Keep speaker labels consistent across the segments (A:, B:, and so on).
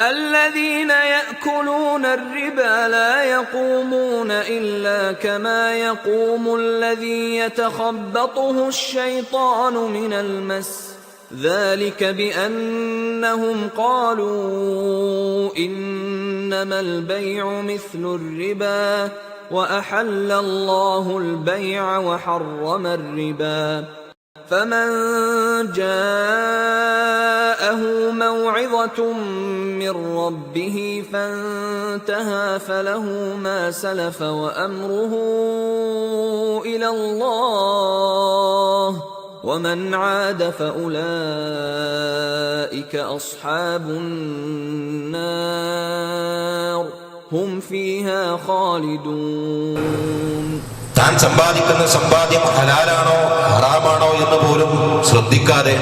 A: الذين يأكلون الربا لا يقومون إلا كما يقوم الذي يتخبطه الشيطان من المس. ذلك بأنهم قالوا إنما البيع مثل الربا وأحل الله البيع وحرم الربا. فمن جاءه موعظة من ربه فانتهى فله ما سلف وأمره إلى الله ومن عاد فأولئك أصحاب النار هم فيها خالدون
B: താൻ സമ്പാദിക്കുന്ന സമ്പാദ്യം ഹലാലാണോ ഹറാമാണോ എന്ന് പോലും ശ്രദ്ധിക്കാതെ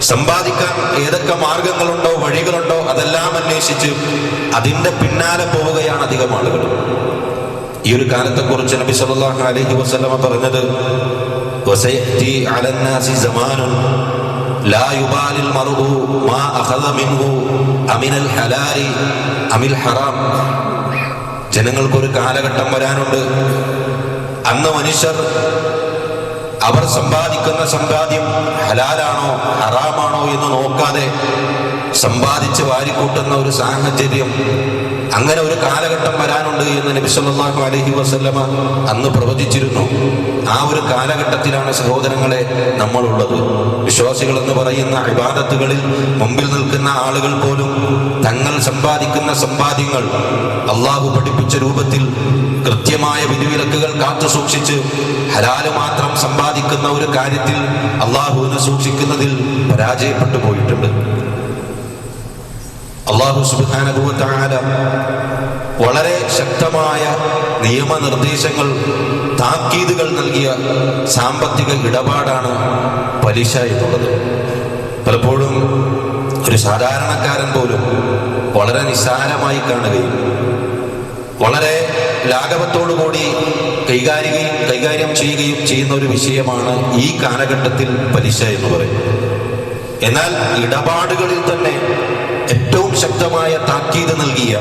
B: സമ്പാദിക്കാൻ ഏതൊക്കെ മാർഗങ്ങളുണ്ടോ വഴികളുണ്ടോ അതെല്ലാം അന്വേഷിച്ച് അതിന്റെ പിന്നാലെ പോവുകയാണ് അധികം ആളുകൾ. ഈ ഒരു കാലത്തെ കുറിച്ച് നബി സല്ലല്ലാഹു അലൈഹി വസല്ലമ പറഞ്ഞത് വസയതി അലന്നാസി സമാനുൻ ലാ യുബാലിൽ മർഉ മാ അഖദ മിൻഹു അമിനൽ ഹലാലി അമിൽ ഹറാം. ജനങ്ങൾക്കൊരു കാലഘട്ടം വരാനുണ്ട്. അന്ന് മനുഷ്യർ അവർ സമ്പാദിക്കുന്ന സമ്പാദ്യം ഹലാലാണോ ഹറാമാണോ എന്ന് നോക്കാതെ സമ്പാദിച്ച് വാരിക്കൂട്ടുന്ന ഒരു സാഹചര്യം അങ്ങനെ ഒരു കാലഘട്ടം വരാനുണ്ട് എന്ന് നബി സല്ലല്ലാഹു അലൈഹി വസല്ലമ അന്ന് പ്രവചിച്ചിരുന്നു. ആ ഒരു കാലഘട്ടത്തിലാണ് സഹോദരങ്ങളെ നമ്മളുള്ളത്. വിശ്വാസികൾ എന്ന് പറയുന്ന ഇബാദത്തുകളിൽ മുമ്പിൽ നിൽക്കുന്ന ആളുകൾ പോലും തങ്ങൾ സമ്പാദിക്കുന്ന സമ്പാദ്യങ്ങൾ അള്ളാഹു പഠിപ്പിച്ച രൂപത്തിൽ കൃത്യമായ വിധിവിലക്കുകൾ കാത്തു സൂക്ഷിച്ച് ഹലാൽ മാത്രം സമ്പാദിക്കുന്ന ഒരു കാര്യത്തിൽ അള്ളാഹുവിനെ സൂക്ഷിക്കുന്നതിൽ പരാജയപ്പെട്ടു പോയിട്ടുണ്ട്. അള്ളാഹു സുബാനുഭവത്താല വളരെ ശക്തമായ നിയമനിർദ്ദേശങ്ങൾ താക്കീതുകൾ നൽകിയ സാമ്പത്തിക ഇടപാടാണ് പലിശ എന്നുള്ളത്. പലപ്പോഴും ഒരു സാധാരണക്കാരൻ പോലും വളരെ നിസ്സാരമായി കാണുകയും വളരെ ലാഘവത്തോടുകൂടി കൈകാര്യം കൈകാര്യം ചെയ്യുകയും ചെയ്യുന്ന ഒരു വിഷയമാണ് ഈ കാലഘട്ടത്തിൽ പലിശ എന്ന് പറയുന്നത്. എന്നാൽ ഇടപാടുകളിൽ തന്നെ ഏറ്റവും ശക്തമായ താക്കീത് നൽകിയ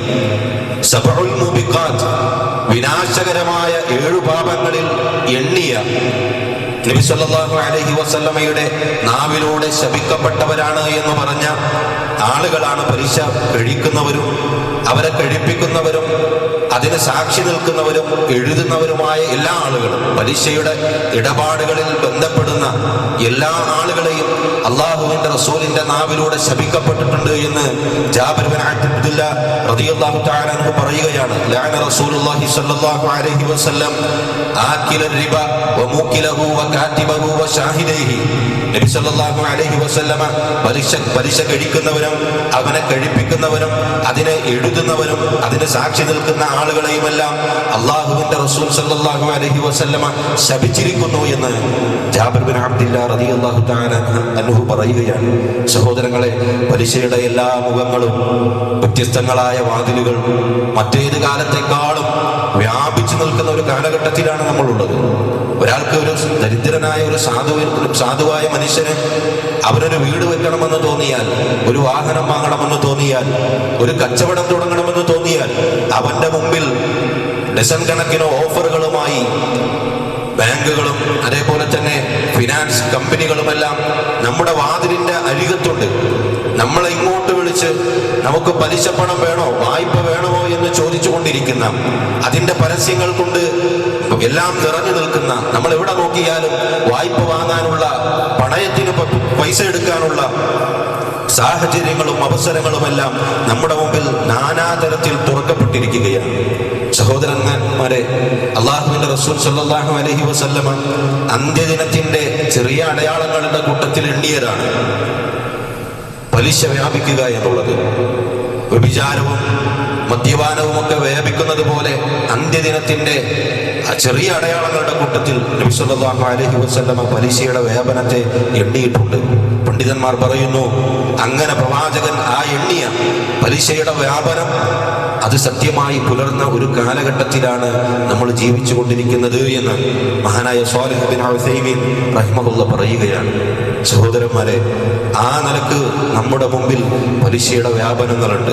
B: മുബിഖാത്ത് വിനാശകരമായ ഏഴു പാപങ്ങളിൽ എണ്ണിയ നബി സല്ലല്ലാഹു അലൈഹി വസല്ലമയുടെ നാവിലൂടെ ശപിക്കപ്പെട്ടവരാണ് എന്ന് പറഞ്ഞ ആളുകളാണ് പലിശ കഴിക്കുന്നവരും അവരെ കഴിപ്പിക്കുന്നവരും അതിന് സാക്ഷി നിൽക്കുന്നവരും എഴുതുന്നവരുമായ എല്ലാ ആളുകളും പലിശയുടെ ഇടപാടുകളിൽ ബന്ധപ്പെടുന്ന എല്ലാ ആളുകളെയും അള്ളാഹുവിന്റെ റസൂലിന്റെ നാവിലൂടെ ശപിക്കപ്പെട്ടിട്ടുണ്ട് എന്ന് ജാബിർ ബിൻ അബ്ദുല്ല റളിയല്ലാഹു തആല അൻഹു പറയുകയാണ്. ലഅന റസൂലുള്ളാഹി അലൈഹി വസല്ലം ആകില റിബ വമൂകിലഹു വകാതിബഹു വശാഹിദൈഹി നബി സല്ലല്ലാഹു അലൈഹി വസല്ലമ പലിശ പലിശ കഴിക്കുന്നവരും അവനെ കഴിപ്പിക്കുന്നവരും അതിനെ എഴുതുന്നവരും അതിന് സാക്ഷി നിൽക്കുന്ന ആളുകളെയുമെല്ലാം അള്ളാഹുവിന്റെ റസൂൽ സല്ലല്ലാഹു അലൈഹി വസല്ലമ ശപിച്ചിരിക്കുന്നു എന്ന് ജാബിർ ബിൻ അബ്ദില്ല റളിയല്ലാഹു തആല അൻഹു പറയുകയാണ്. സഹോദരങ്ങളെ പലിശയുടെ എല്ലാ മുഖങ്ങളും വ്യത്യസ്തങ്ങളായ വാതിലുകൾ മറ്റേത് കാലത്തെക്കാളും വ്യാപിച്ചു നിൽക്കുന്ന ഒരു കാലഘട്ടത്തിലാണ് നമ്മളുള്ളത്. ഒരാൾക്ക് ഒരു ദരിദ്രനായ ഒരു സാധു സാധുവായ മനുഷ്യന് അവരൊരു വീട് വെക്കണമെന്ന് തോന്നിയാൽ ഒരു വാഹനം വാങ്ങണമെന്ന് തോന്നിയാൽ ഒരു കച്ചവടം തുടങ്ങണമെന്ന് തോന്നിയാൽ അവന്റെ മുമ്പിൽ ഡസൺ കണക്കിന് ഓഫറുകളുമായി ബാങ്കുകളും അതേപോലെ തന്നെ ഫിനാൻസ് കമ്പനികളുമെല്ലാം നമ്മുടെ വാതിലിന്റെ അരികത്തുണ്ട്. നമ്മളെ ഇങ്ങോട്ട് വിളിച്ച് നമുക്ക് പലിശ പണം വേണോ വായ്പ വേണമോ എന്ന് ചോദിച്ചു കൊണ്ടിരിക്കുന്ന അതിന്റെ പരസ്യങ്ങൾ കൊണ്ട് എല്ലാം നിറഞ്ഞു നിൽക്കുന്ന നമ്മൾ എവിടെ നോക്കിയാലും വായ്പ വാങ്ങാനുള്ള പണയത്തിന് പൈസ എടുക്കാനുള്ള സാഹചര്യങ്ങളും അവസരങ്ങളുമെല്ലാം നമ്മുടെ മുമ്പിൽ നാനാതരത്തിൽ തുറക്കപ്പെട്ടിരിക്കുകയാണ്. സഹോദരന്മാരെ അള്ളാഹുവിന്റെ റസൂൽ സല്ലാഹു അലഹി വസല്ലമ അന്ത്യദിനത്തിന്റെ ചെറിയ അടയാളങ്ങളുടെ കൂട്ടത്തിൽ എണ്ണിയതാണ്. പലിശ വ്യാപിക്കുക എന്നുള്ളത്. വ്യഭിചാരവും മദ്യപാനവും ഒക്കെ വ്യാപിക്കുന്നത് പോലെ അന്ത്യദിനത്തിന്റെ ചെറിയ അടയാളങ്ങളുടെ കൂട്ടത്തിൽ നബി സല്ലല്ലാഹു അലൈഹി വസല്ലമ പലിശയുടെ വ്യാപനത്തെ എണ്ണിയിട്ടുണ്ട്. പണ്ഡിതന്മാർ പറയുന്നു അങ്ങനെ പ്രവാചകൻ ആ എണ്ണിയ പലിശയുടെ വ്യാപനം അത് സത്യമായി പുലർന്ന ഒരു കാലഘട്ടത്തിലാണ് നമ്മൾ ജീവിച്ചു കൊണ്ടിരിക്കുന്നത് എന്ന് മഹാനായ സ്വാലിഹ് പറയുകയാണ്. സഹോദരന്മാരെ ആ നിലയ്ക്ക് നമ്മുടെ മുമ്പിൽ പലിശയുടെ വ്യാപനങ്ങളുണ്ട്.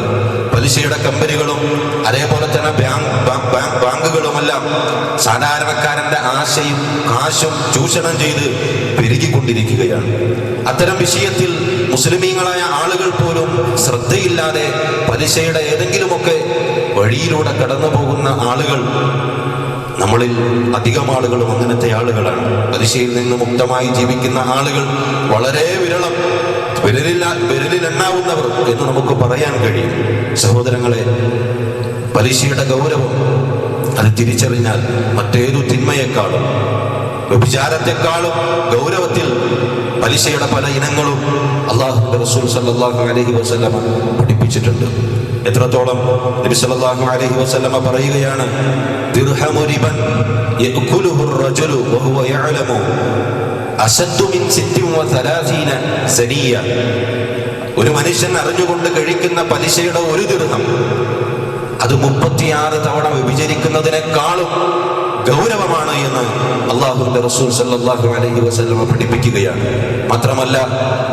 B: പലിശയുടെ കമ്പനികളും അതേപോലെ തന്നെ ബാങ്ക് ബാങ്കുകളുമെല്ലാം സാധാരണക്കാരന്റെ ആശയും കാശും ചൂഷണം ചെയ്ത് പെരുകിക്കൊണ്ടിരിക്കുകയാണ്. അത്തരം വിഷയത്തിൽ മുസ്ലിമീങ്ങളായ ആളുകൾ പോലും ശ്രദ്ധയില്ലാതെ പലിശയുടെ ഏതെങ്കിലുമൊക്കെ വഴിയിലൂടെ കടന്നു പോകുന്ന ആളുകൾ നമ്മളിൽ അധികം ആളുകളും അങ്ങനത്തെ ആളുകളാണ്. പലിശയിൽ നിന്ന് മുക്തമായി ജീവിക്കുന്ന ആളുകൾ വളരെ വിരളം വിരലില്ല വിരലിലെണ്ണാവുന്നവർ എന്ന് നമുക്ക് പറയാൻ കഴിയും. സഹോദരങ്ങളെ പലിശയുടെ ഗൗരവം അത് തിരിച്ചറിഞ്ഞാൽ മറ്റേതു തിന്മയെക്കാളും വ്യഭിചാരത്തെക്കാളും ഗൗരവത്തിൽ പലിശയുടെ പല ഇനങ്ങളും അള്ളാഹുന്റെ റസൂൽ സല്ലല്ലാഹു അലൈഹി വസല്ലമ പഠിപ്പിച്ചിട്ടുണ്ട് എത്രത്തോളം നബി സല്ലല്ലാഹു അലൈഹി വസല്ലമ പറയുകയാണ് ദിർഹമു റിബൻ യഅകുലുഹു الرجل وهو يعلم أشد من ست وثلاثين سنية ഒരു മനുഷ്യൻ അറിഞ്ഞുകൊണ്ട് കഴിക്കുന്ന പലിശയുടെ ഒരു ദീർഘം അത് മുപ്പത്തിയാറ് തവണ വിഭജിക്കുന്നതിനേക്കാളും ഗൗരവമാണ് എന്ന് അള്ളാഹുവിന്റെ റസൂൽ സല്ലാഹു അലൈഹി വസ്ലമ പഠിപ്പിക്കുകയാണ്. മാത്രമല്ല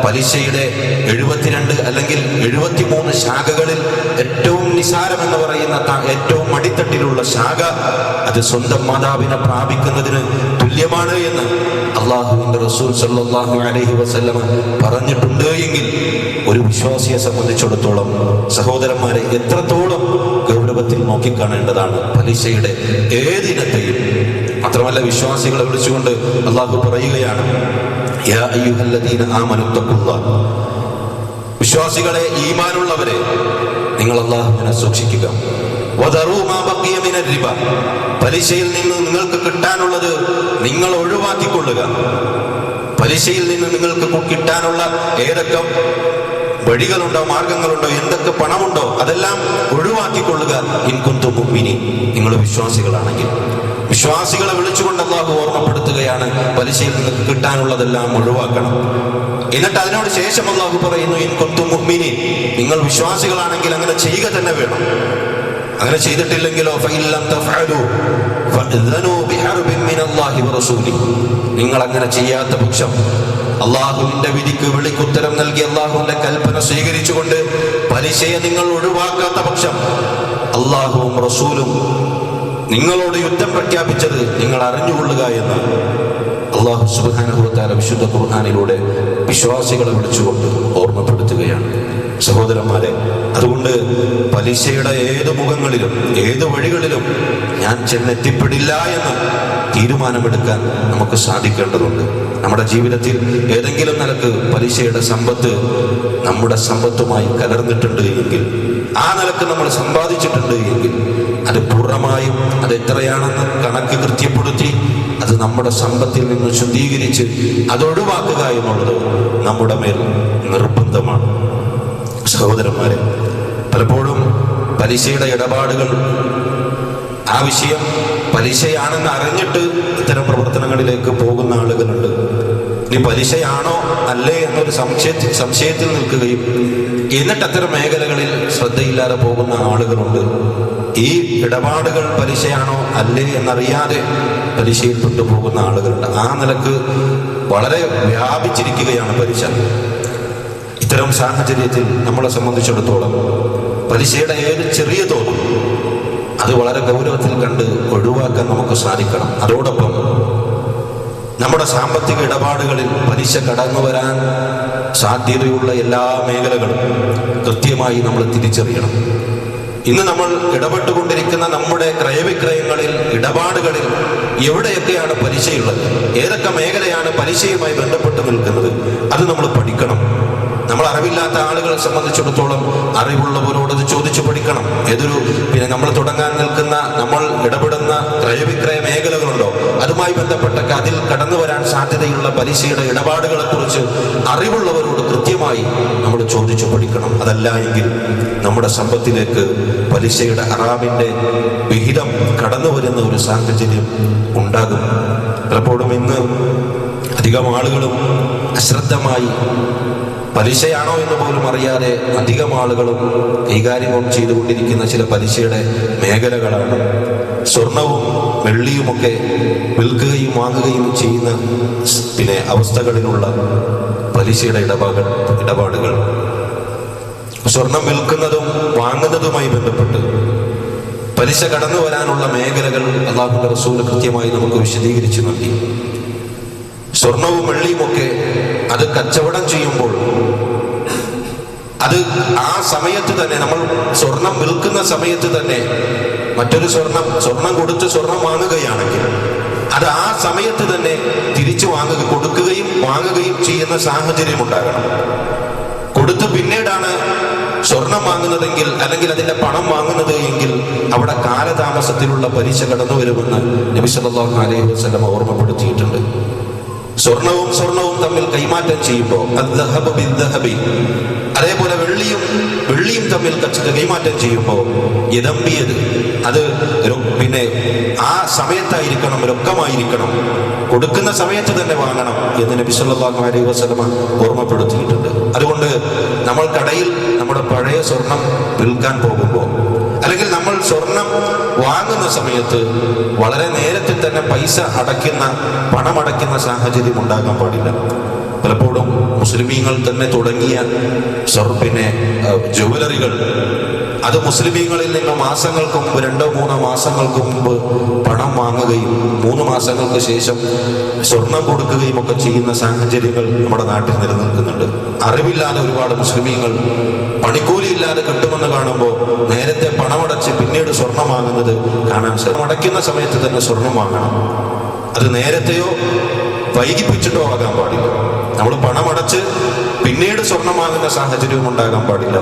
B: പലിശയുടെ എഴുപത്തിരണ്ട് അല്ലെങ്കിൽ എഴുപത്തിമൂന്ന് ശാഖകളിൽ ഏറ്റവും നിസാരം എന്ന് പറയുന്ന ഏറ്റവും അടിത്തട്ടിലുള്ള ശാഖ അത് സ്വന്തം മാതാവിനെ പ്രാപിക്കുന്നതിന് തുല്യമാണ് എന്ന് അള്ളാഹുവിന്റെ റസൂൽ സല്ലാഹു അലൈഹി വസ്ലമ പറഞ്ഞിട്ടുണ്ട് എങ്കിൽ ഒരു വിശ്വാസിയെ സംബന്ധിച്ചിടത്തോളം സഹോദരന്മാരെ എത്രത്തോളം ഗൗരവത്തിൽ നോക്കിക്കാണേണ്ടതാണ് പലിശയുടെ ഏതിനത്തെയും മാത്രമല്ല വിശ്വാസികളെ വിളിച്ചുകൊണ്ട് അള്ളാഹു പറയുകയാണ്. വിശ്വാസികളെ ഈമാനുള്ളവരെ നിങ്ങൾ അള്ളാഹുവിനെ സൂക്ഷിക്കുക. പലിശയിൽ നിന്ന് നിങ്ങൾക്ക് കിട്ടാനുള്ളത് നിങ്ങൾ ഒഴിവാക്കിക്കൊള്ളുക. പലിശയിൽ നിന്ന് നിങ്ങൾക്ക് കിട്ടാനുള്ള ഏതൊക്കെ വഴികളുണ്ടോ മാർഗങ്ങളുണ്ടോ എന്തൊക്കെ പണമുണ്ടോ അതെല്ലാം ഒഴിവാക്കിക്കൊള്ളുക. ഇൻകുന്തു മുമ്പിനി നിങ്ങൾ വിശ്വാസികളാണെങ്കിൽ. വിശ്വാസികളെ വിളിച്ചുകൊണ്ട് അള്ളാഹു ഓർമ്മപ്പെടുത്തുകയാണ്. പലിശയിൽ നിന്ന് കിട്ടാനുള്ളതെല്ലാം ഒഴിവാക്കണം. എന്നിട്ട് അതിനോട് ശേഷം അള്ളാഹു പറയുന്നു ഇൻ കൊത്തു മുഹ്മിനി നിങ്ങൾ വിശ്വാസികളാണെങ്കിൽ അങ്ങനെ ചെയ്യുക തന്നെ വേണം. അങ്ങനെ ചെയ്തിട്ടില്ലെങ്കിലോ നിങ്ങൾ അങ്ങനെ ചെയ്യാത്ത പക്ഷം അള്ളാഹുവിന്റെ വിധിക്ക് വിളിക്കുത്തരം നൽകി അള്ളാഹുവിന്റെ കൽപ്പന സ്വീകരിച്ചുകൊണ്ട് പലിശയെ നിങ്ങൾ ഒഴിവാക്കാത്ത പക്ഷം അള്ളാഹുവും റസൂലും നിങ്ങളോട് യുദ്ധം പ്രഖ്യാപിച്ചത് നിങ്ങൾ അറിഞ്ഞുകൊള്ളുക എന്ന്. അള്ളാഹു സുബാനുഭവത്താല വിശുദ്ധ ഖുർഹാനിലൂടെ വിശ്വാസികളെ വിളിച്ചുകൊണ്ട് ഓർമ്മപ്പെടുത്തുകയാണ്. സഹോദരന്മാരെ അതുകൊണ്ട് പലിശയുടെ ഏത് മുഖങ്ങളിലും ഏത് വഴികളിലും ഞാൻ ചെന്നെത്തിപ്പെടില്ല എന്ന് തീരുമാനമെടുക്കാൻ നമുക്ക് സാധിക്കേണ്ടതുണ്ട്. നമ്മുടെ ജീവിതത്തിൽ ഏതെങ്കിലും നിലയ്ക്ക് പലിശയുടെ സമ്പത്ത് നമ്മുടെ സമ്പത്തുമായി കലർന്നിട്ടുണ്ട് എങ്കിൽ ആ നിലയ്ക്ക് നമ്മൾ സമ്പാദിച്ചിട്ടുണ്ട് എങ്കിൽ അത് പൂർണമായും അത് എത്രയാണെന്ന് കണക്ക് കൃത്യപ്പെടുത്തി അത് നമ്മുടെ സമ്പത്തിൽ നിന്ന് ശുദ്ധീകരിച്ച് അത് ഒഴിവാക്കുക എന്നുള്ളത് നമ്മുടെ മേൽ നിർബന്ധമാണ്. സഹോദരന്മാരെ പലപ്പോഴും പലിശയുടെ ഇടപാടുകൾ ആ വിഷയം പലിശയാണെന്ന് അറിഞ്ഞിട്ട് ഇത്തരം പ്രവർത്തനങ്ങളിലേക്ക് പോകുന്ന ആളുകളുണ്ട്. ഇനി പലിശയാണോ അല്ലേ എന്നൊരു സംശയത്തിൽ സംശയത്തിൽ നിൽക്കുകയും എന്നിട്ട് അത്തരം മേഖലകളിൽ ശ്രദ്ധയില്ലാതെ പോകുന്ന ആളുകളുണ്ട്. ഈ ഇടപാടുകൾ പലിശയാണോ അല്ലേ എന്നറിയാതെ പലിശയിൽപ്പെട്ടു പോകുന്ന ആളുകളുണ്ട്. ആ നിലയ്ക്ക് വളരെ വ്യാപിച്ചിരിക്കുകയാണ് പലിശ. ഇത്തരം സാഹചര്യത്തിൽ നമ്മളെ സംബന്ധിച്ചിടത്തോളം പലിശയുടെ ഏത് ചെറിയ തോതും അത് വളരെ ഗൗരവത്തിൽ കണ്ട് ഒഴിവാക്കാൻ നമുക്ക് സാധിക്കണം. അതോടൊപ്പം നമ്മുടെ സാമ്പത്തിക ഇടപാടുകളിൽ പലിശ കടന്നു വരാൻ സാധ്യതയുള്ള എല്ലാ മേഖലകളും കൃത്യമായി നമ്മൾ തിരിച്ചറിയണം. ഇന്ന് നമ്മൾ ഇടപെട്ടുകൊണ്ടിരിക്കുന്ന നമ്മുടെ ക്രയവിക്രയങ്ങളിൽ ഇടപാടുകളിൽ എവിടെയൊക്കെയാണ് പലിശയുള്ളത്? ഏതൊക്കെ മേഖലയാണ് പലിശയുമായി ബന്ധപ്പെട്ട് നിൽക്കുന്നത്? അത് നമ്മൾ പഠിക്കണം. നമ്മൾ അറിവില്ലാത്ത ആളുകളെ സംബന്ധിച്ചിടത്തോളം അറിവുള്ളവരോട് അത് ചോദിച്ചു പഠിക്കണം. ഏതൊരു പിന്നെ നമ്മൾ തുടങ്ങാൻ നിൽക്കുന്ന നമ്മൾ ഇടപെടുന്ന ക്രയവിക്രയ മേഖലകളുണ്ടോ? അതുമായി ബന്ധപ്പെട്ടൊക്കെ അതിൽ കടന്നു വരാൻ സാധ്യതയുള്ള പലിശയുടെ ഇടപാടുകളെ കുറിച്ച് അറിവുള്ളവരോട് കൃത്യമായി നമ്മൾ ചോദിച്ചു പഠിക്കണം. അതല്ല എങ്കിൽ നമ്മുടെ സമ്പത്തിലേക്ക് പലിശയുടെ ഹറാമിന്റെ വിഹിതം കടന്നു വരുന്ന ഒരു സാഹചര്യം ഉണ്ടാകും. പലപ്പോഴും ഇന്ന് അധികം ആളുകളും അശ്രദ്ധമായി പലിശയാണോ എന്ന് പോലും അറിയാതെ അധികം ആളുകളും കൈകാര്യം ചെയ്തുകൊണ്ടിരിക്കുന്ന ചില പലിശയുടെ മേഖലകളാണ്. സ്വർണവും വെള്ളിയുമൊക്കെ വിൽക്കുകയും വാങ്ങുകയും ചെയ്യുന്ന പിന്നെ അവസ്ഥകളിലുള്ള പലിശയുടെ ഇടപാട് ഇടപാടുകൾ. സ്വർണം വിൽക്കുന്നതും വാങ്ങുന്നതുമായി ബന്ധപ്പെട്ട് പലിശ കടന്നു വരാനുള്ള മേഖലകൾ അള്ളാഹുന്റെ റസൂൽ കൃത്യമായി നമുക്ക് വിശദീകരിച്ചു നൽകി. സ്വർണവും വെള്ളിയുമൊക്കെ അത് കച്ചവടം ചെയ്യുമ്പോൾ അത് ആ സമയത്ത് തന്നെ നമ്മൾ സ്വർണം വിൽക്കുന്ന സമയത്ത് തന്നെ മറ്റൊരു സ്വർണം സ്വർണം കൊടുത്ത് സ്വർണം വാങ്ങുകയാണെങ്കിൽ അത് ആ സമയത്ത് തന്നെ തിരിച്ചു വാങ്ങുക കൊടുക്കുകയും വാങ്ങുകയും ചെയ്യുന്ന സാഹചര്യം ഉണ്ടാകണം. കൊടുത്ത് പിന്നീടാണ് സ്വർണം വാങ്ങുന്നതെങ്കിൽ അല്ലെങ്കിൽ അതിന്റെ പണം വാങ്ങുന്നത് എങ്കിൽ അവിടെ കാലതാമസത്തിലുള്ള പലിശ കടന്നു വരുമെന്ന് നബി സല്ലല്ലാഹു അലൈഹി വസ്ലം ഓർമ്മപ്പെടുത്തിയിട്ടുണ്ട്. സ്വർണവും സ്വർണവും തമ്മിൽ കൈമാറ്റം ചെയ്യുമ്പോൾ. അതേപോലെ വെള്ളിയും വെള്ളിയും തമ്മിൽ കൈമാറ്റം ചെയ്യുമ്പോൾ ഇതമ്പിയത് അത് പിന്നെ ആ സമയത്തായിരിക്കണം രൊക്കമായിരിക്കണം. കൊടുക്കുന്ന സമയത്ത് തന്നെ വാങ്ങണം എന്ന് നബി സല്ലല്ലാഹു അലൈഹി വസല്ലമ ഓർമ്മപ്പെടുത്തിയിട്ടുണ്ട്. അതുകൊണ്ട് നമ്മൾ കടയിൽ നമ്മുടെ പഴയ സ്വർണം വിൽക്കാൻ പോകുമ്പോൾ അല്ലെങ്കിൽ നമ്മൾ സ്വർണം വാങ്ങുന്ന സമയത്ത് വളരെ നേരത്തിൽ തന്നെ പൈസ അടയ്ക്കുന്ന പണമടയ്ക്കുന്ന സാഹചര്യം ഉണ്ടാകാൻ പാടില്ല. പലപ്പോഴും മുസ്ലിമീങ്ങൾ തന്നെ തുടങ്ങിയ പിന്നെ ജുവലറികൾ അത് മുസ്ലിമീങ്ങളിൽ നിന്ന് മാസങ്ങൾക്ക് മുമ്പ് രണ്ടോ മൂന്നോ മാസങ്ങൾക്ക് മുമ്പ് പണം വാങ്ങുകയും മൂന്ന് മാസങ്ങൾക്ക് ശേഷം സ്വർണം കൊടുക്കുകയും ഒക്കെ ചെയ്യുന്ന സാഹചര്യങ്ങൾ നമ്മുടെ നാട്ടിൽ നിലനിൽക്കുന്നുണ്ട്. അറിവില്ലാതെ ഒരുപാട് മുസ്ലിമീങ്ങൾ പണിക്കൂലി ഇല്ലാതെ കിട്ടുമെന്ന് കാണുമ്പോൾ നേരത്തെ പണമടച്ച് പിന്നീട് സ്വർണം വാങ്ങുന്നത് കാണാൻ അടയ്ക്കുന്ന സമയത്ത് തന്നെ സ്വർണം വാങ്ങണം. അത് നേരത്തെയോ വൈകിപ്പിച്ചിട്ടോ ആകാൻ പാടില്ല. നമ്മൾ പണമടച്ച് പിന്നീട് സ്വർണം വാങ്ങുന്ന സാഹചര്യവും ഉണ്ടാകാൻ പാടില്ല.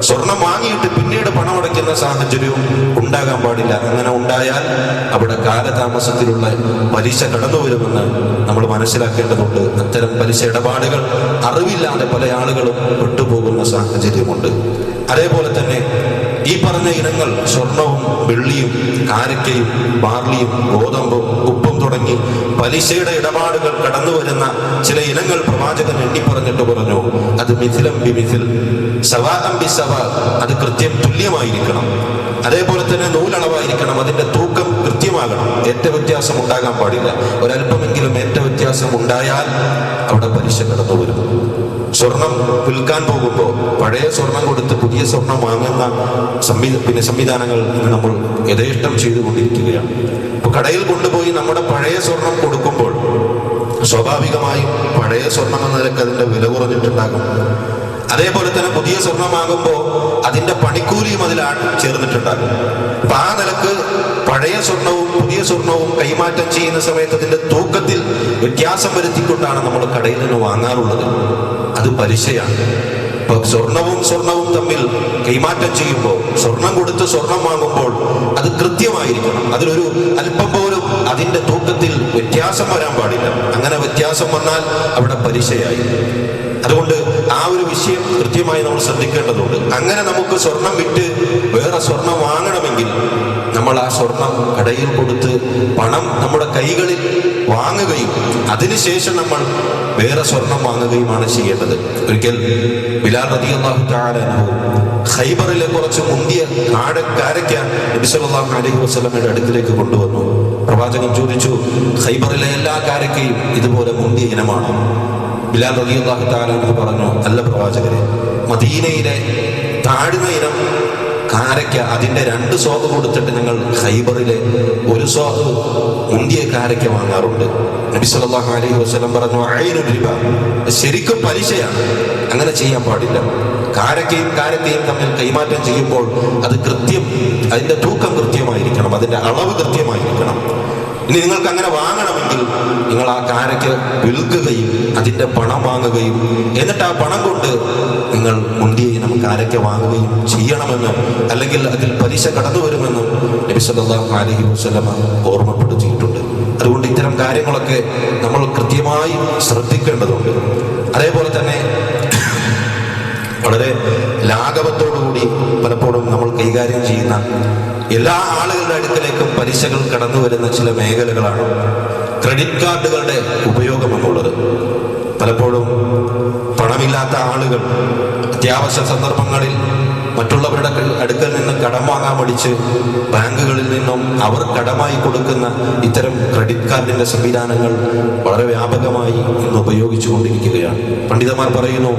B: സ്വർണം വാങ്ങിയിട്ട് പിന്നീട് പണമടയ്ക്കുന്ന സാഹചര്യവും ഉണ്ടാകാൻ പാടില്ല. അങ്ങനെ ഉണ്ടായാൽ അവിടെ കാലതാമസത്തിലുള്ള പലിശ കടന്നു വരുമെന്ന് നമ്മൾ മനസ്സിലാക്കേണ്ടതുണ്ട്. അത്തരം പലിശ ഇടപാടുകൾ അറിവില്ലാതെ പല ആളുകളും പെട്ടുപോകുന്ന സാഹചര്യമുണ്ട്. അതേപോലെ തന്നെ ഈ പറഞ്ഞ ഇനങ്ങൾ സ്വർണവും വെള്ളിയും കാരക്കയും ബാർലിയും ഗോതമ്പും ഉപ്പും തുടങ്ങി പലിശയുടെ ഇടപാടുകൾ കടന്നു വരുന്ന ചില ഇനങ്ങൾ പ്രവാചകൻ എണ്ണി പറഞ്ഞിട്ട് പറഞ്ഞു അത് മിഥിലം ബി മിഥിൽ സവാ ബി സവാ അത് കൃത്യം തുല്യമായിരിക്കണം. അതേപോലെ തന്നെ നൂലളവായിരിക്കണം അതിന്റെ തൂക്കം കൃത്യമാകണം. ഏറ്റ വ്യത്യാസം ഉണ്ടാകാൻ പാടില്ല. ഒരല്പമെങ്കിലും ഏറ്റ വ്യത്യാസം ഉണ്ടായാൽ അവിടെ പലിശ കടന്നു വരും. സ്വർണം വിൽക്കാൻ പോകുമ്പോൾ പഴയ സ്വർണം കൊടുത്ത് പുതിയ സ്വർണം വാങ്ങുന്ന സംവിധ പിന്നെ സംവിധാനങ്ങൾ ഇന്ന് നമ്മൾ യഥേഷ്ടം ചെയ്തുകൊണ്ടിരിക്കുകയാണ്. ഇപ്പൊ കടയിൽ കൊണ്ടുപോയി നമ്മുടെ പഴയ സ്വർണം കൊടുക്കുമ്പോൾ സ്വാഭാവികമായും പഴയ സ്വർണം എന്ന നിലയ്ക്ക് അതിന്റെ വില കുറഞ്ഞിട്ടുണ്ടാകും. അതേപോലെ തന്നെ പുതിയ സ്വർണമാകുമ്പോൾ അതിന്റെ പണിക്കൂലിയും അതിലാണ് ചേർന്നിട്ടുണ്ടാകും. അപ്പൊ ആ നിലയ്ക്ക് പഴയ സ്വർണവും പുതിയ സ്വർണവും കൈമാറ്റം ചെയ്യുന്ന സമയത്ത് അതിന്റെ തൂക്കത്തിൽ വ്യത്യാസം വരുത്തിക്കൊണ്ടാണ് നമ്മൾ കടയിൽ നിന്ന് വാങ്ങാറുള്ളത്. അത് പലിശയാണ്. ഇപ്പൊ സ്വർണവും സ്വർണവും തമ്മിൽ കൈമാറ്റം ചെയ്യുമ്പോൾ സ്വർണം കൊടുത്ത് സ്വർണം വാങ്ങുമ്പോൾ അത് കൃത്യമായിരിക്കണം. അതിലൊരു അല്പം പോലും അതിന്റെ തൂക്കത്തിൽ വ്യത്യാസം വരാൻ പാടില്ല. അങ്ങനെ വ്യത്യാസം വന്നാൽ അവിടെ പലിശയായി. അതുകൊണ്ട് ആ ഒരു വിഷയം കൃത്യമായി നമ്മൾ ശ്രദ്ധിക്കേണ്ടതുണ്ട്. അങ്ങനെ നമുക്ക് സ്വർണം വിറ്റ് വേറെ സ്വർണം വാങ്ങണമെങ്കിൽ നമ്മൾ ആ സ്വർണം കടയിൽ കൊടുത്ത് പണം നമ്മുടെ കൈകളിൽ വാങ്ങുകയും അതിനുശേഷം നമ്മൾ വേറെ സ്വർണം വാങ്ങുകയുമാണ് ചെയ്യേണ്ടത്. ഒരിക്കൽ ബിലാൽ നദി അള്ളാഹു അൻഹു ഖൈബറിലെ കുറച്ച് മുന്തിയ കാട കാരയ്ക്ക അലൈഹി വസല്ലമയുടെ അടുക്കിലേക്ക് കൊണ്ടുവന്നു. പ്രവാചകൻ ചോദിച്ചു ഖൈബറിലെ എല്ലാ കാരക്കയും ഇതുപോലെ മുന്തിയ ഇനമാണ്? ബിലാൽ തആല അൻഹു പറഞ്ഞു അല്ല പ്രവാചകരെ മദീനയിലെ താഴ്ന്ന ഇനം കാരയ്ക്ക അതിന്റെ രണ്ട് സ്വാദ് കൊടുത്തിട്ട് ഞങ്ങൾ ഹൈബറിലെ ഒരു സ്വാദ് മുന്തിയ കാരയ്ക്ക് വാങ്ങാറുണ്ട്. നബി സല്ലല്ലാഹു അലൈഹി വസല്ലം പറഞ്ഞു ആയിരം രൂപ ശരിക്കും പലിശയാണ്. അങ്ങനെ ചെയ്യാൻ പാടില്ല. കാരക്കയും കാരക്കയും തമ്മിൽ കൈമാറ്റം ചെയ്യുമ്പോൾ അത് കൃത്യം അതിന്റെ തൂക്കം കൃത്യമായിരിക്കണം അതിന്റെ അളവ് കൃത്യമായിരിക്കണം. ഇനി നിങ്ങൾക്ക് അങ്ങനെ വാങ്ങണമെങ്കിൽ നിങ്ങൾ ആ കാരയ്ക്ക് വിൽക്കുകയും അതിന്റെ പണം വാങ്ങുകയും എന്നിട്ട് ആ പണം കൊണ്ട് നിങ്ങൾ മുന്തിയ ഇനം കാരയ്ക്ക വാങ്ങുകയും ചെയ്യണമെന്ന് അല്ലെങ്കിൽ അതിൽ പലിശ കടന്നു വരുമെന്നും നബി സല്ലല്ലാഹു അലൈഹി വസല്ലമ ഓർമ്മപ്പെടുത്തിയിട്ടുണ്ട് അതുകൊണ്ട് ഇത്തരം കാര്യങ്ങളൊക്കെ നമ്മൾ കൃത്യമായി ശ്രദ്ധിക്കേണ്ടതുണ്ട്. അതേപോലെ തന്നെ വളരെ ലാഘവത്തോടുകൂടി പലപ്പോഴും നമ്മൾ കൈകാര്യം ചെയ്യുന്ന എല്ലാ ആളുകളുടെ അടുക്കലേക്കും പലിശകൾ കടന്നു വരുന്ന ചില മേഖലകളാണ് ക്രെഡിറ്റ് കാർഡുകളുടെ ഉപയോഗം എന്നുള്ളത് പലപ്പോഴും പണമില്ലാത്ത ആളുകൾ അത്യാവശ്യ സന്ദർഭങ്ങളിൽ മറ്റുള്ളവരുടെ അടുക്കൽ നിന്ന് കടം വാങ്ങാൻ പഠിച്ച് ബാങ്കുകളിൽ നിന്നും അവർ കടമായി കൊടുക്കുന്ന ഇത്തരം ക്രെഡിറ്റ് കാർഡിന്റെ സംവിധാനങ്ങൾ വളരെ വ്യാപകമായി ഇന്ന് ഉപയോഗിച്ചു കൊണ്ടിരിക്കുകയാണ്. പണ്ഡിതന്മാർ പറയുന്നു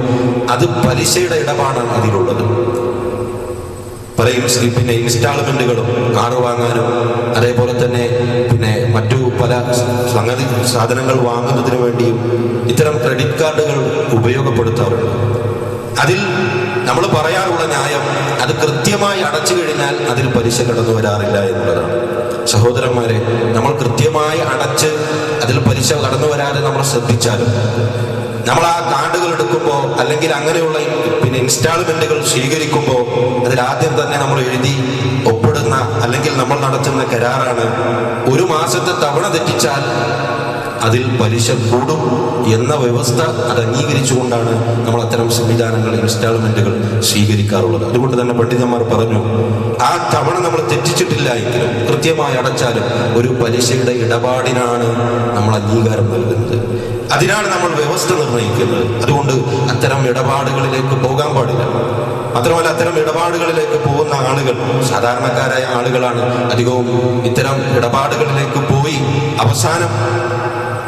B: അത് പലിശയുടെ ഇടപാടാണ് അതിലുള്ളത്. പറയും പിന്നെ ഇൻസ്റ്റാൾമെന്റുകളും കാറ് വാങ്ങാനും അതേപോലെ തന്നെ പിന്നെ മറ്റു പല സംഗതി സാധനങ്ങൾ വാങ്ങുന്നതിന് വേണ്ടിയും ഇത്തരം ക്രെഡിറ്റ് കാർഡുകൾ ഉപയോഗപ്പെടുത്താറുണ്ട്. അതിൽ നമ്മൾ പറയാറുള്ള ന്യായം അത് കൃത്യമായി അടച്ചു കഴിഞ്ഞാൽ അതിൽ പലിശ കടന്നു വരാറില്ല എന്നുള്ളതാണ്. സഹോദരന്മാരെ നമ്മൾ കൃത്യമായി അടച്ച് അതിൽ പലിശ കടന്നു വരാതെ നമ്മൾ ശ്രദ്ധിച്ചാലും നമ്മൾ ആ കാർഡുകൾ എടുക്കുമ്പോൾ അല്ലെങ്കിൽ അങ്ങനെയുള്ള പിന്നെ ഇൻസ്റ്റാൾമെന്റുകൾ സ്വീകരിക്കുമ്പോൾ അതിൽ ആദ്യം തന്നെ നമ്മൾ എഴുതി ഒപ്പിടുന്ന അല്ലെങ്കിൽ നമ്മൾ നടത്തുന്ന കരാറാണ്. ഒരു മാസത്തെ തവണ തെറ്റിച്ചാൽ അതിൽ പലിശ കൂടും എന്ന വ്യവസ്ഥ അത് അംഗീകരിച്ചുകൊണ്ടാണ് നമ്മൾ അത്തരം സംവിധാനങ്ങൾ ഇൻസ്റ്റാൾമെന്റുകൾ സ്വീകരിക്കാറുള്ളത്. അതുകൊണ്ട് തന്നെ പണ്ഡിതന്മാർ പറഞ്ഞു ആ തവണ നമ്മൾ തെറ്റിച്ചിട്ടില്ല എങ്കിലും കൃത്യമായി അടച്ചാലും ഒരു പലിശയുടെ ഇടപാടിനാണ് നമ്മൾ അംഗീകാരം നൽകുന്നത്. അതിനാണ് നമ്മൾ വ്യവസ്ഥ നിർണയിക്കുന്നത്. അതുകൊണ്ട് അത്തരം ഇടപാടുകളിലേക്ക് പോകാൻ പാടില്ല. മാത്രമല്ല അത്തരം ഇടപാടുകളിലേക്ക് പോകുന്ന ആളുകൾ സാധാരണക്കാരായ ആളുകളാണ് അധികവും ഇത്തരം ഇടപാടുകളിലേക്ക് പോയി അവസാനം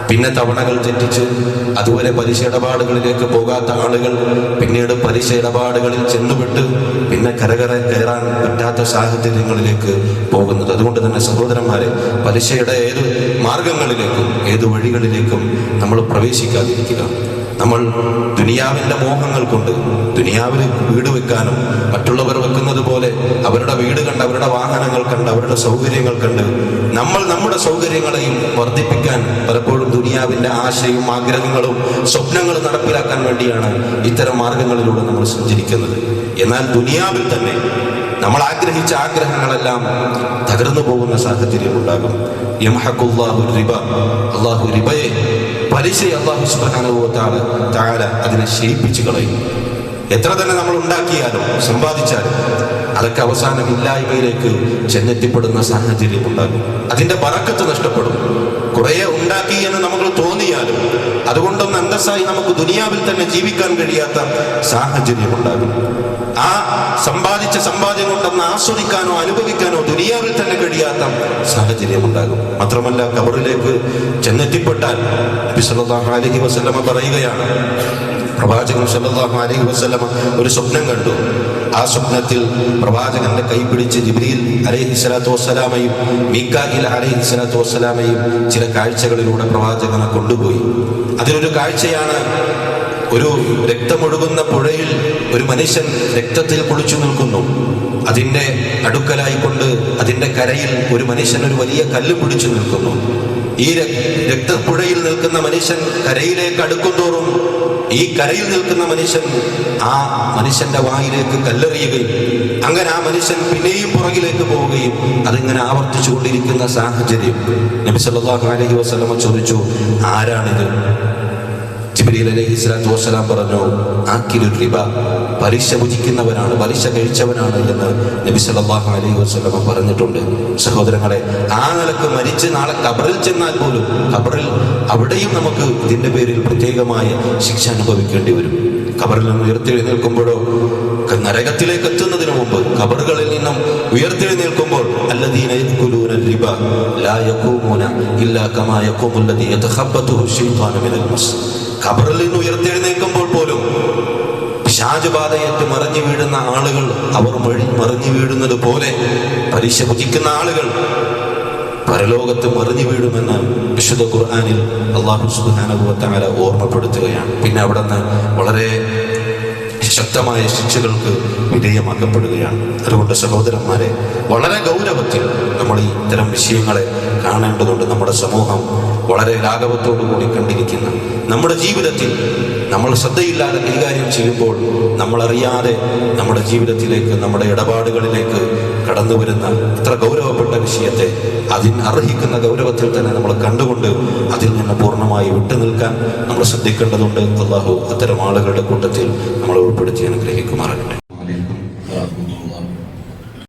B: പിന്നെ തവണകൾ തെറ്റിച്ച് അതുപോലെ പലിശ ഇടപാടുകളിലേക്ക് പോകാത്ത ആളുകൾ പിന്നീട് പലിശ ഇടപാടുകളിൽ ചെന്നുപെട്ട് പിന്നെ കരകര കയറാൻ പറ്റാത്ത സാഹചര്യങ്ങളിലേക്ക് പോകുന്നത്. അതുകൊണ്ട് തന്നെ സഹോദരന്മാരെ പലിശയുടെ ഏത് മാർഗങ്ങളിലേക്കും ഏത് വഴികളിലേക്കും നമ്മൾ പ്രവേശിക്കാതിരിക്കുക. നമ്മൾ ദുനിയാവിന്റെ മോഹങ്ങൾ കൊണ്ട് ദുനിയാവിൽ വീട് വെക്കാനും മറ്റുള്ളവർ വെക്കുന്നത് പോലെ അവരുടെ വീട് കണ്ട് അവരുടെ വാഹനങ്ങൾ കണ്ട് അവരുടെ സൗകര്യങ്ങൾ കണ്ട് നമ്മൾ നമ്മുടെ സൗകര്യങ്ങളെയും വർദ്ധിപ്പിക്കാൻ പലപ്പോഴും ദുനിയാവിന്റെ ആശയും ആഗ്രഹങ്ങളും സ്വപ്നങ്ങളും നടപ്പിലാക്കാൻ വേണ്ടിയാണ് ഇത്തരം മാർഗങ്ങളിലൂടെ നമ്മൾ സഞ്ചരിക്കുന്നത്. എന്നാൽ ദുനിയാവിൽ തന്നെ നമ്മൾ ആഗ്രഹിച്ച ആഗ്രഹങ്ങളെല്ലാം തകർന്നു പോകുന്ന സാഹചര്യം ഉണ്ടാകും. റിബ റിബയെ പലിശയെ അള്ളാഹു സുബ്ഹാനഹു വതആല അതിനെ ശയിപ്പിച്ചു കളയും. എത്ര തന്നെ നമ്മൾ ഉണ്ടാക്കിയാലും സമ്പാദിച്ചാലും അതൊക്കെ അവസാനം ഇല്ലായ്മയിലേക്ക് ചെന്നെത്തിപ്പെടുന്ന സാഹചര്യം ഉണ്ടാകും. അതിന്റെ ബറക്കത്ത് നഷ്ടപ്പെടും. ഉണ്ടാക്കി എന്ന് നമുക്ക് തോന്നിയാലും അതുകൊണ്ടൊന്ന് അന്തസ്സായി നമുക്ക് ദുനിയാവിൽ തന്നെ ജീവിക്കാൻ കഴിയാത്ത സാഹചര്യം ഉണ്ടാകും. ആ സമ്പാദിച്ച സമ്പാദ്യം കൊണ്ടൊന്ന് ആസ്വദിക്കാനോ അനുഭവിക്കാനോ ദുനിയാവിൽ തന്നെ കഴിയാത്ത സാഹചര്യം ഉണ്ടാകും. മാത്രമല്ല കബറിലേക്ക് ചെന്നെത്തിപ്പെട്ടാൽ അലൈഹി വസല്ലമ പറയുകയാണ് പ്രവാചകൻ സല്ലല്ലാഹു അലൈഹി വസല്ലമ ഒരു സ്വപ്നം കണ്ടു. ആ സ്വപ്നത്തിൽ പ്രവാചകന്റെ കൈപിടിച്ച് ജിബ്രീൽ അലൈഹി സ്വലാത്തു വസ്സലാമയും മീക്കായിൽ അലൈഹി സ്വലാത്തു വസ്സലാമയും ചില കാഴ്ചകളിലൂടെ പ്രവാചകനെ കൊണ്ടുപോയി. അതിലൊരു കാഴ്ചയാണ് ഒരു രക്തമൊഴുകുന്ന പുഴയിൽ ഒരു മനുഷ്യൻ രക്തത്തിൽ കുളിച്ചു നിൽക്കുന്നു. അതിന്റെ അടുക്കലായിക്കൊണ്ട് അതിന്റെ കരയിൽ ഒരു മനുഷ്യൻ ഒരു വലിയ കല്ല് പിടിച്ചു നിൽക്കുന്നു. ഈ രക്തപ്പുഴയിൽ നിൽക്കുന്ന മനുഷ്യൻ കരയിലേക്ക് അടുക്കുന്തോറും ഈ കരയിൽ നിൽക്കുന്ന മനുഷ്യൻ ആ മനുഷ്യന്റെ വായിലേക്ക് കല്ലെറിയുകയും അങ്ങനെ ആ മനുഷ്യൻ പിന്നെയും പുറകിലേക്ക് പോവുകയും അതിങ്ങനെ ആവർത്തിച്ചുകൊണ്ടിരിക്കുന്ന സാഹചര്യം നബി സല്ലല്ലാഹു അലൈഹി വസല്ലമ ചോദിച്ചു ആരാണിത്? ജിബ്രീൽ അലൈഹി സ്വലാത്തു വസ്സലാം പറഞ്ഞു ആക്കിലു റിബ. പലിശ ഭുജിക്കുന്നവനാണ് പലിശ കഴിച്ചവനാണ് എന്ന് നബി സല്ലല്ലാഹു അലൈഹി വസല്ലമ പറഞ്ഞിട്ടുണ്ട്. സഹോദരങ്ങളെ ആ നിലയ്ക്ക് മരിച്ച് നാളെ കബറിൽ ചെന്നാൽ പോലും കബറിൽ അവിടെയും നമുക്ക് ഇതിന്റെ പേരിൽ പ്രത്യേകമായ ശിക്ഷ അനുഭവിക്കേണ്ടി വരും. കബറിൽ നിന്ന് ഉയർത്തെഴുന്നേൽക്കുമ്പോഴോ നരകത്തിലേക്ക് എത്തുന്നതിന് മുമ്പ് കബറുകളിൽ നിന്നും ഉയർത്തെഴുന്നേൽക്കുമ്പോൾ ലാ ഇല്ലാ കമാ മിനൽ ഖബറിൽ നിന്ന് ഉയർത്തെഴുന്നേൽക്കുമ്പോൾ പോലും പിശാചുബാധയേറ്റ് മറിഞ്ഞു വീഴുന്ന ആളുകൾ അവർ മറിഞ്ഞു വീഴുന്നത് പോലെ പരീക്ഷ ഭുജിക്കുന്ന ആളുകൾ പരലോകത്ത് മറിഞ്ഞു വീഴുമെന്ന് വിശുദ്ധ ഖുർആാനിൽ അള്ളാഹു സുബാനുഭവത്തെ ഓർമ്മപ്പെടുത്തുകയാണ്. പിന്നെ അവിടെ നിന്ന് വളരെ ശക്തമായ ശിക്ഷകൾക്ക് വിധേയമാക്കപ്പെടുകയാണ്. അതുകൊണ്ട് സഹോദരന്മാരെ വളരെ ഗൗരവത്തിൽ നമ്മൾ ഈ ഇത്തരം വിഷയങ്ങളെ കാണേണ്ടതുണ്ട്. നമ്മുടെ സമൂഹം വളരെ ലാഘവത്തോടു കൂടി കണ്ടിരിക്കുന്ന. നമ്മുടെ ജീവിതത്തിൽ നമ്മൾ ശ്രദ്ധയില്ലാതെ കൈകാര്യം ചെയ്യുമ്പോൾ നമ്മളറിയാതെ നമ്മുടെ ജീവിതത്തിലേക്ക് നമ്മുടെ ഇടപാടുകളിലേക്ക് കടന്നു വരുന്ന ഇത്ര ഗൗരവപ്പെട്ട വിഷയത്തെ അതിന് അർഹിക്കുന്ന ഗൗരവത്തിൽ തന്നെ നമ്മൾ കണ്ടുകൊണ്ട് അതിൽ നിന്ന് പൂർണമായി വിട്ടുനിൽക്കാൻ നമ്മൾ ശ്രദ്ധിക്കേണ്ടതുണ്ട്. അള്ളാഹു അത്തരം ആളുകളുടെ കൂട്ടത്തിൽ നമ്മൾ ഉൾപ്പെടുത്തി അനുഗ്രഹിക്കുമാറാകട്ടെ.